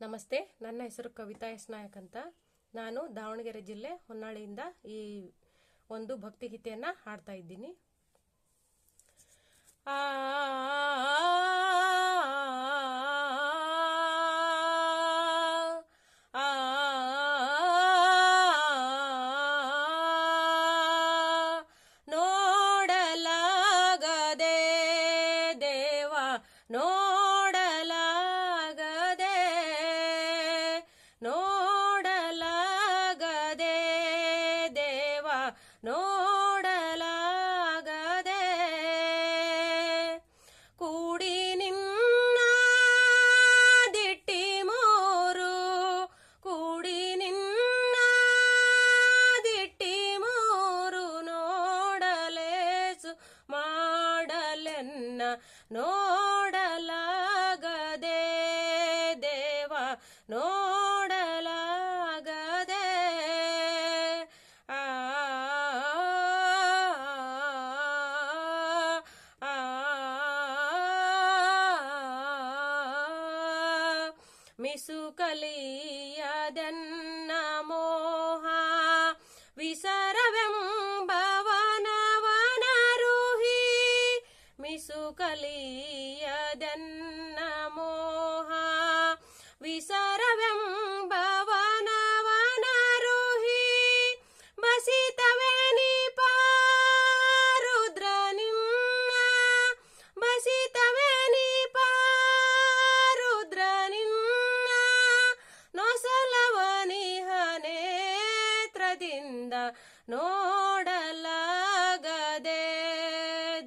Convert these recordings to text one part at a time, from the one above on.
ನಮಸ್ತೆ ನನ್ನ ಹೆಸರು ಕವಿತಾ ಎಸ್ ನಾಯಕ್ ಅಂತ ನಾನು ದಾವಣಗೆರೆ ಜಿಲ್ಲೆ ಹೊನ್ನಾಳಿಯಿಂದ ಈ ಒಂದು ಭಕ್ತಿಗೀತೆಯನ್ನು ಹಾಡ್ತಾ ಇದ್ದೀನಿ ನೋಡಲಾಗದೆ ದೇವ ನೋಡಲಾಗದೆ ನೋಡಲಾಗದೆ ದೇವ ನೋಡಲಾಗದೆ ಆ ಆ ಮಿಸುಕಲಿಯದನ್ನ ಮೋಹ. ವಿಸರವೆಂಬವನವನರುಹಿ. ಬಸಿತವೆ ನಿಪ ರುದ್ರ ನಿನ್ನ. ಬಸಿತವೆ ನಿಪ ರುದ್ರ ನಿನ್ನ. ನೊಸಲವನಿಹ ನೇತ್ರದಿಂದ ನೋಡಲಾಗದೆ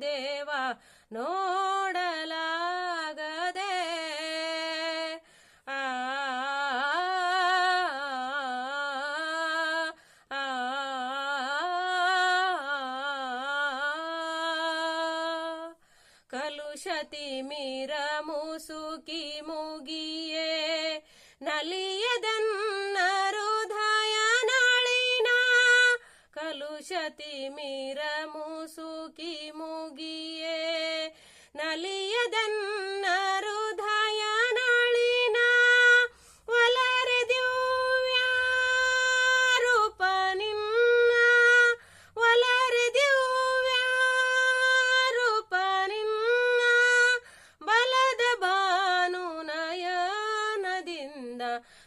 ದೇವ. ನೋಡಲಾಗದೆ ಕಲುಷತಿ ಮೀರ ಮುಸುಕಿ ಮುಗಿಯೇ. ನಲಿಯದನ್ನ ಹೃದಯ ನಳಿನ. ಕಲುಷತಿ ಮೀರ ಮುಸುಕಿ ಮುಗಿಯೇ. ನಲಿಯದನ್ನ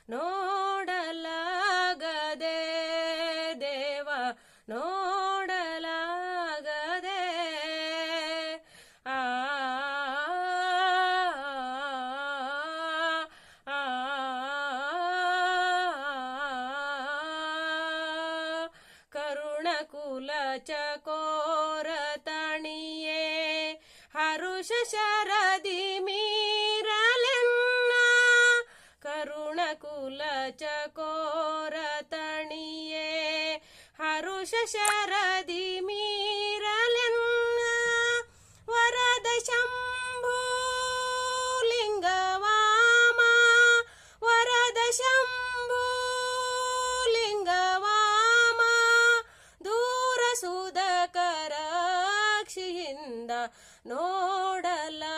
ನೋಡಲಾಗದೆ ದೇವ ನೋಡಲಾಗದೆ ಆ ಆ ಕರುಣ ಕುಲ ಚಕೋರ ತಣಿಯೇ ಹರುಷ ಶರದಿ ಕುಲ ಚಕೋರ ತಣಿಯೇ ಹರುಷ ಶರದಿ ಮೀರಲೆನ್ನ ವರದ ಶಂಭೂಲಿಂಗವಾಮ ವರದ ಶಂಭೂಲಿಂಗವಾಮ ದೂರ ಸುಧಕರಾಕ್ಷಿಯಿಂದ ನೋಡಲಾಗದೆ